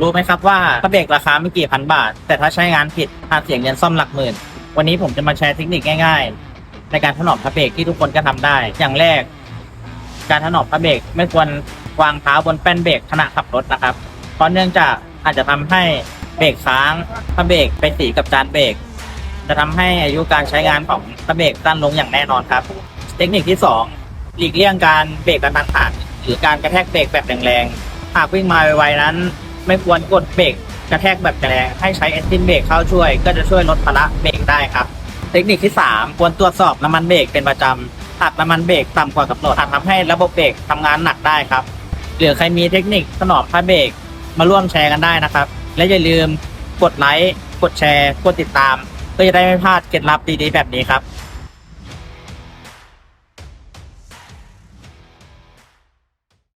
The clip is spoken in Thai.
รู้ไหมครับว่าพระเบรกราคาไม่กี่พันบาท แต่ถ้าใช้งานผิดอาจเสียเงินซ่อมหลักหมื่น วันนี้ผมจะมาแชร์เทคนิคง่าย ๆ ในการถนอมพระเบรกที่ทุกคนก็ทำได้ อย่างแรก การถนอมพระเบรกไม่ควรวางเท้าบนแป้นเบรกขณะขับรถนะครับ เพราะเนื่องจากอาจจะทำให้เบรกค้างพระเบรกไปสีกับจานเบรกจะทำให้อายุการใช้งานของพระเบรกสั้นลงอย่างแน่นอนครับ เทคนิคที่สองหลีกเลี่ยงการเบรกกระทันหันหรือการกระแทกเบรกแบบแรงๆหากวิ่งมาไวๆนั้น ไม่ควรกดเบรกกระแทกแบบแรงให้ใช้เอนจินเบรกเข้าช่วย ก็จะช่วยลดภาระเบรกได้ครับ เทคนิคที่ 3 ควรตรวจสอบน้ำมันเบรกเป็นประจำหากน้ำมันเบรกต่ำกว่ากำหนดอาจทำให้ระบบเบรกทำงานหนักได้ครับหรือใครมีเทคนิคถนอมผ้าเบรกมาร่วมแชร์กันได้นะครับ และอย่าลืมกดไลค์กดแชร์ กดติดตามเพื่อจะได้ไม่พลาดเคล็ดลับดีๆแบบนี้ครับ